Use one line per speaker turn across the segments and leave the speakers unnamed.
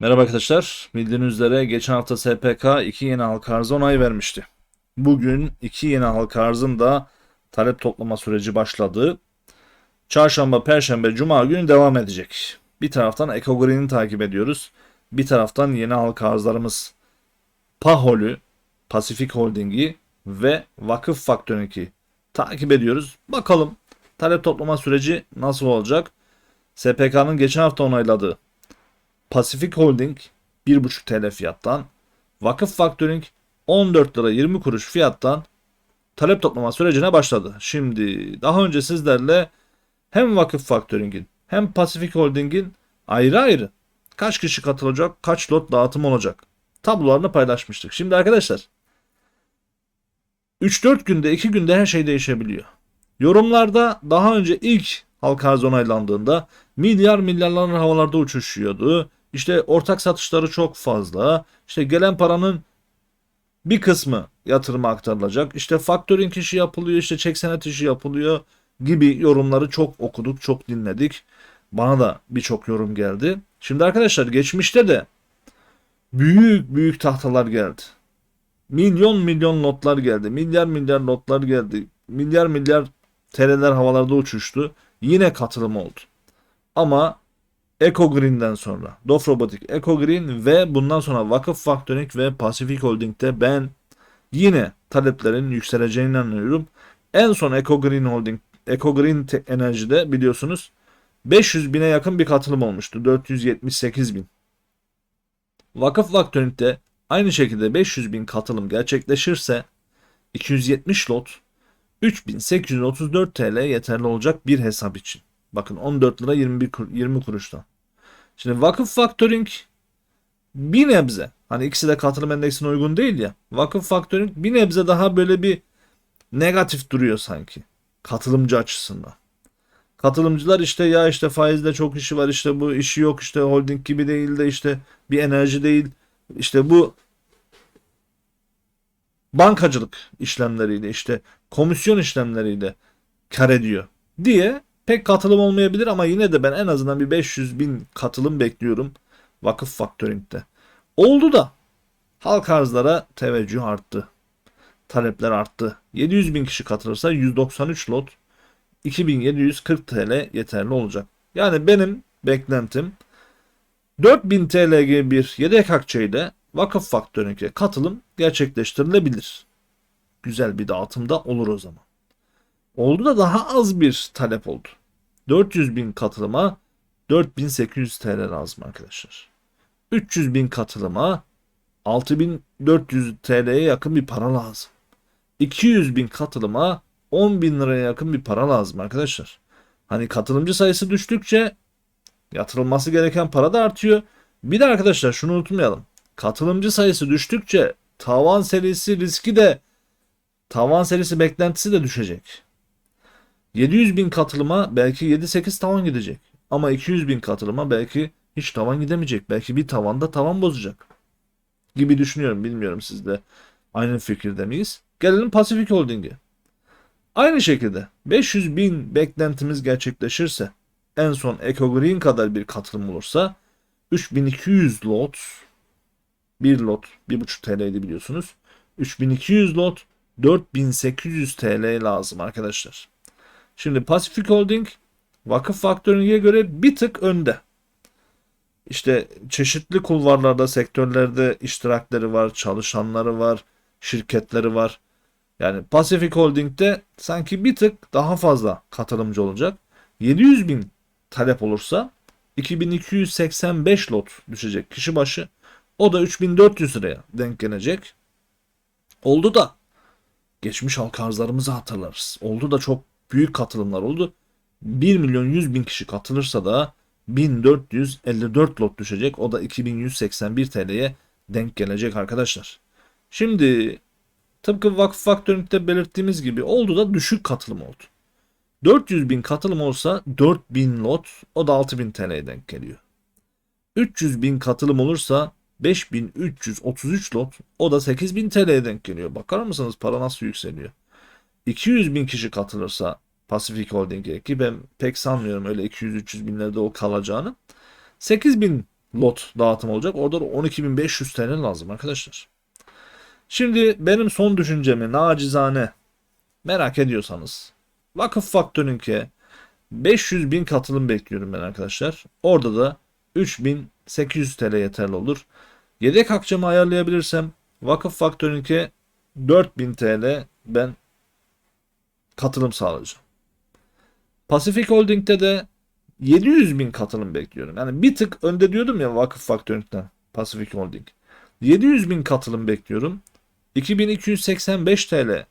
Merhaba arkadaşlar. Bildiğiniz üzere geçen hafta SPK 2 yeni halka arzı onay vermişti. Bugün 2 yeni halka arzın da talep toplama süreci başladı. Çarşamba, Perşembe, Cuma günü devam edecek. Bir taraftan Ecogreen'i takip ediyoruz. Bir taraftan yeni halka arzlarımız Pahol'ü, Pasifik Holding'i ve Vakıf Faktörü'nü takip ediyoruz. Bakalım talep toplama süreci nasıl olacak? SPK'nın geçen hafta onayladığı Pasifik Holding 1,5 TL fiyattan, Vakıf Factoring 14 lira 20 kuruş fiyattan talep toplama sürecine başladı. Şimdi daha önce sizlerle hem Vakıf Factoring'in hem Pasifik Holding'in ayrı ayrı kaç kişi katılacak, kaç lot dağıtım olacak tablolarını paylaşmıştık. Şimdi arkadaşlar 3-4 günde 2 günde her şey değişebiliyor. Yorumlarda daha önce ilk halka arz onaylandığında milyar milyarların havalarda uçuşuyordu. İşte ortak satışları çok fazla. İşte gelen paranın bir kısmı yatırıma aktarılacak. İşte factoring işi yapılıyor, işte çek senet işi yapılıyor gibi yorumları çok okuduk, çok dinledik. Bana da birçok yorum geldi. Şimdi arkadaşlar geçmişte de büyük büyük tahtalar geldi. Milyon milyon notlar geldi. Milyar milyar notlar geldi. Milyar milyar TL'ler havalarda uçuştu. Yine katılım oldu. Ama EcoGreen'den sonra Dof Robotik, EcoGreen ve bundan sonra Vakıf Factoring ve Pacific Holding'de ben yine taleplerin yükseleceğine inanıyorum. En son EcoGreen Holding, EcoGreen Te- Enerji'de biliyorsunuz 500 bine yakın bir katılım olmuştu. 478 bin. Vakıf Factoring'de aynı şekilde 500 bin katılım gerçekleşirse 270 lot 3834 TL yeterli olacak bir hesap için. Bakın 14 lira 21 kur- 20 kuruştan. Şimdi vakıf factoring bir nebze hani ikisi de katılım endeksine uygun değil ya. Vakıf factoring bir nebze daha böyle bir negatif duruyor sanki. Katılımcı açısından. Katılımcılar işte ya işte faizde çok işi var işte bu işi yok işte holding gibi değil de işte bir enerji değil. İşte bu bankacılık işlemleriyle işte komisyon işlemleriyle kar ediyor diye pek katılım olmayabilir ama yine de ben en azından bir 500 bin katılım bekliyorum vakıf faktöringde. Oldu da halk arzlara teveccüh arttı. Talepler arttı. 700 bin kişi katılırsa 193 lot 2740 TL yeterli olacak. Yani benim beklentim 4000 TL gibi bir yedek akçeyle vakıf faktöringe katılım gerçekleştirilebilir. Güzel bir dağıtımda olur o zaman. Oldu da daha az bir talep oldu. 400 bin katılıma 4800 TL lazım arkadaşlar. 300 bin katılıma 6400 TL'ye yakın bir para lazım. 200 bin katılıma 10 bin liraya yakın bir para lazım arkadaşlar. Hani katılımcı sayısı düştükçe yatırılması gereken para da artıyor. Bir de arkadaşlar şunu unutmayalım. Katılımcı sayısı düştükçe tavan serisi riski de tavan serisi beklentisi de düşecek. 700 bin katılıma belki 7-8 tavan gidecek. Ama 200 bin katılıma belki hiç tavan gidemeyecek. Belki bir tavanda tavan bozacak. Gibi düşünüyorum. Bilmiyorum siz de aynı fikirde miyiz? Gelelim Pasifik Holding'e. Aynı şekilde 500 bin beklentimiz gerçekleşirse en son EcoGreen kadar bir katılım olursa 3200 lot bir lot 1.5 TL'ydi biliyorsunuz. 3200 lot 4800 TL lazım arkadaşlar. Şimdi Pacific Holding vakıf faktörüne göre bir tık önde. İşte çeşitli kulvarlarda, sektörlerde iştirakleri var, çalışanları var, şirketleri var. Yani Pacific Holding'de sanki bir tık daha fazla katılımcı olacak. 700 bin talep olursa 2285 lot düşecek kişi başı. O da 3400 liraya denk gelecek. Oldu da geçmiş halka arzlarımızı hatırlarız. Oldu da çok büyük katılımlar oldu. 1 milyon 100 bin kişi katılırsa da 1454 lot düşecek. O da 2181 TL'ye denk gelecek arkadaşlar. Şimdi tıpkı Vakıf Faktörüng'de belirttiğimiz gibi oldu da düşük katılım oldu. 400 bin katılım olsa 4000 lot o da 6000 TL'ye denk geliyor. 300 bin katılım olursa 5333 lot o da 8000 TL'ye denk geliyor. Bakar mısınız para nasıl yükseliyor? 200 bin kişi katılırsa Pacific Holding'e ki ben pek sanmıyorum öyle 200-300 binlerde o kalacağını. 8000 lot dağıtım olacak. Orada da 12.500 TL lazım arkadaşlar. Şimdi benim son düşüncemi nacizane merak ediyorsanız Vakıf Faktörünk'e 500 bin katılım bekliyorum ben arkadaşlar. Orada da 3800 TL yeterli olur. Yedek akçamı ayarlayabilirsem Vakıf Faktörünk'e 4000 TL ben katılım sağlayacağım. Pacific Holding'de de 700 bin katılım bekliyorum. Yani bir tık önde diyordum ya Vakıf Faktörünk'ten Pacific Holding. 700 bin katılım bekliyorum. 2285 TL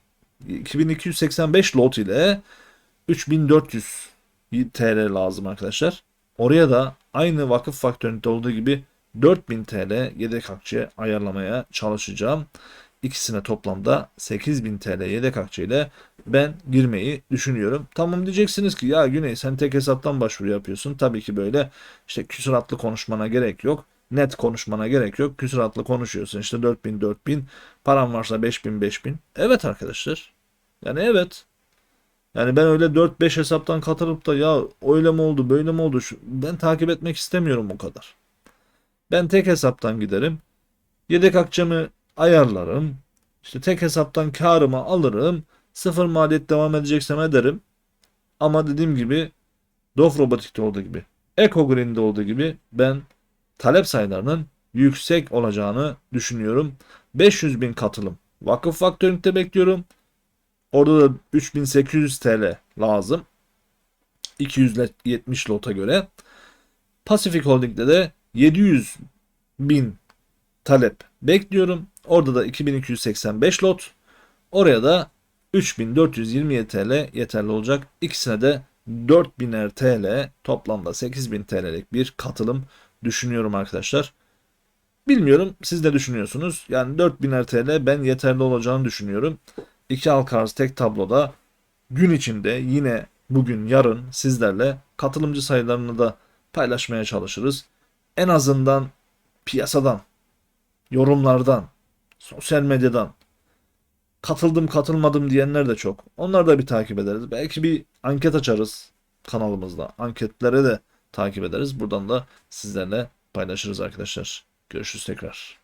2285 lot ile 3400 TL lazım arkadaşlar. Oraya da aynı vakıf faktöründe olduğu gibi 4000 TL yedek akçe ayarlamaya çalışacağım. İkisine toplamda 8000 TL yedek akçe ile ben girmeyi düşünüyorum. Tamam diyeceksiniz ki ya Güney sen tek hesaptan başvuru yapıyorsun. Tabii ki böyle işte küsuratlı konuşmana gerek yok. Net konuşmana gerek yok. Küsuratlı konuşuyorsun işte 4000 4000 param varsa 5000 5000. Evet arkadaşlar. Yani evet. Yani ben öyle 4-5 hesaptan katılıp da ya öyle mi oldu böyle mi oldu şu, ben takip etmek istemiyorum o kadar. Ben tek hesaptan giderim. Yedek akçamı ayarlarım. İşte tek hesaptan karımı alırım. Sıfır maliyet devam edeceksem ederim. Ama dediğim gibi Dof Robotik'te olduğu gibi, Eco Green'de olduğu gibi ben talep sayılarının yüksek olacağını düşünüyorum. 500 bin katılım vakıf faktöründe bekliyorum. Orada da 3800 TL lazım. 270 lota göre. Pacific Holding'de de 700 bin talep bekliyorum. Orada da 2285 lot. Oraya da 3427 TL yeterli olacak. İkisine de 4000'er TL toplamda 8000 TL'lik bir katılım düşünüyorum arkadaşlar. Bilmiyorum siz ne düşünüyorsunuz? Yani 4000'er TL ben yeterli olacağını düşünüyorum. İki halka arz tek tabloda gün içinde yine bugün yarın sizlerle katılımcı sayılarını da paylaşmaya çalışırız. En azından piyasadan, yorumlardan, sosyal medyadan katıldım katılmadım diyenler de çok. Onları da bir takip ederiz. Belki bir anket açarız kanalımızda. Anketlere de takip ederiz. Buradan da sizlerle paylaşırız arkadaşlar. Görüşürüz tekrar.